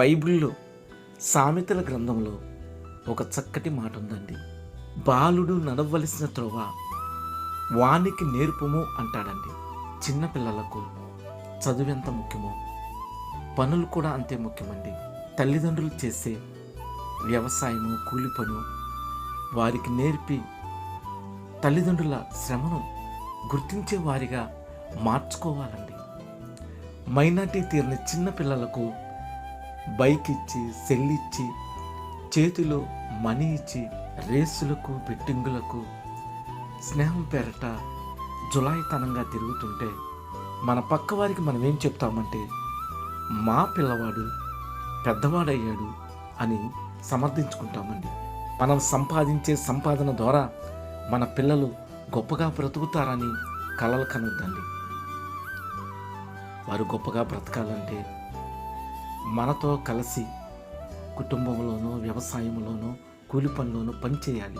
బైబిల్లో సామెతల గ్రంథంలో ఒక చక్కటి మాట ఉందండి. బాలుడు నడవలసిన త్రోవ వానికి నేర్పుము అంటాడండి. చిన్నపిల్లలకు చదువు ఎంత ముఖ్యమో పనులు కూడా అంతే ముఖ్యమండి. తల్లిదండ్రులు చేసే వ్యవసాయము కూలి పను వారికి నేర్పి తల్లిదండ్రుల శ్రమను గుర్తించే వారిగా మార్చుకోవాలండి. మైనార్టీ తీరిన చిన్నపిల్లలకు బైక్ ఇచ్చి సెల్ ఇచ్చి చేతిలో మనీ ఇచ్చి రేసులకు బెట్టింగులకు స్నేహం పేరట జులాయితనంగా తిరుగుతుంటే మన పక్క వారికి మనం ఏం చెప్తామంటే మా పిల్లవాడు పెద్దవాడయ్యాడు అని సమర్థించుకుంటామండి. మనం సంపాదించే సంపాదన ద్వారా మన పిల్లలు గొప్పగా బ్రతుకుతారని కలలు కనొద్దండి. వారు గొప్పగా బ్రతకాలంటే మనతో కలిసి కుటుంబంలోనూ వ్యవసాయంలోనూ కూలి పనిలోనూ పనిచేయాలి.